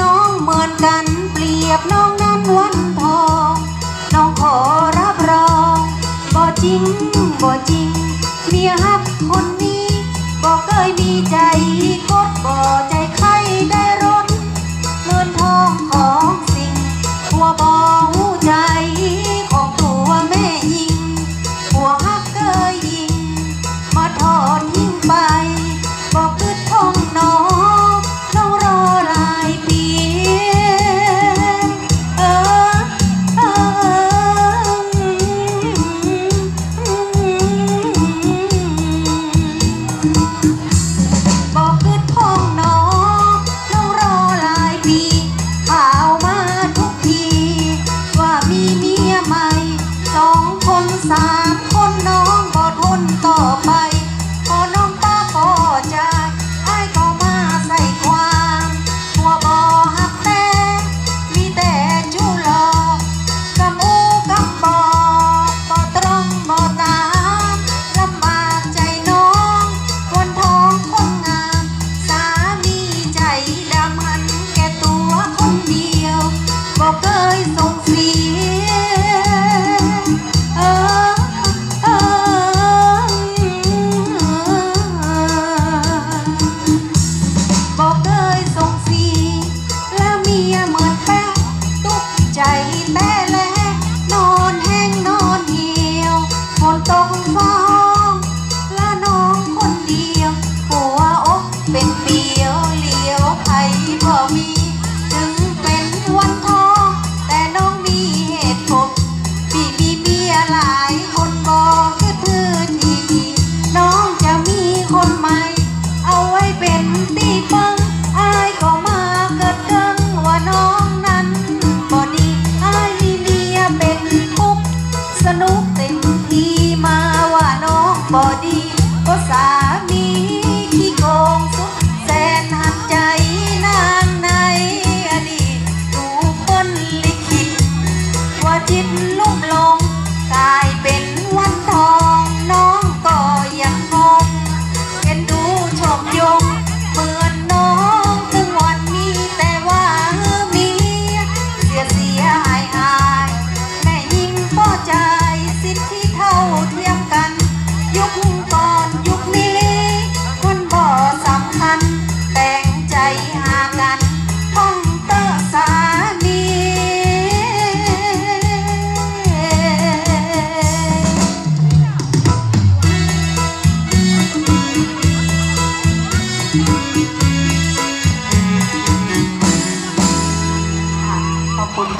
น้องเหมือนกันเปรียบน้องนั้นวันทอง น้องขอรับรองบ่จริงบ่จริง เมียฮักคนนี้บ่เคยมีใจกดบ่ใจใคร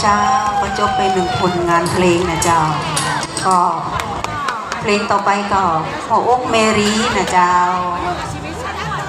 เจ้าก็จบไปหนึ่งผลงานเพลงนะเจ้า ก็เพลงต่อไปก็หัวอกเมรีนะเจ้า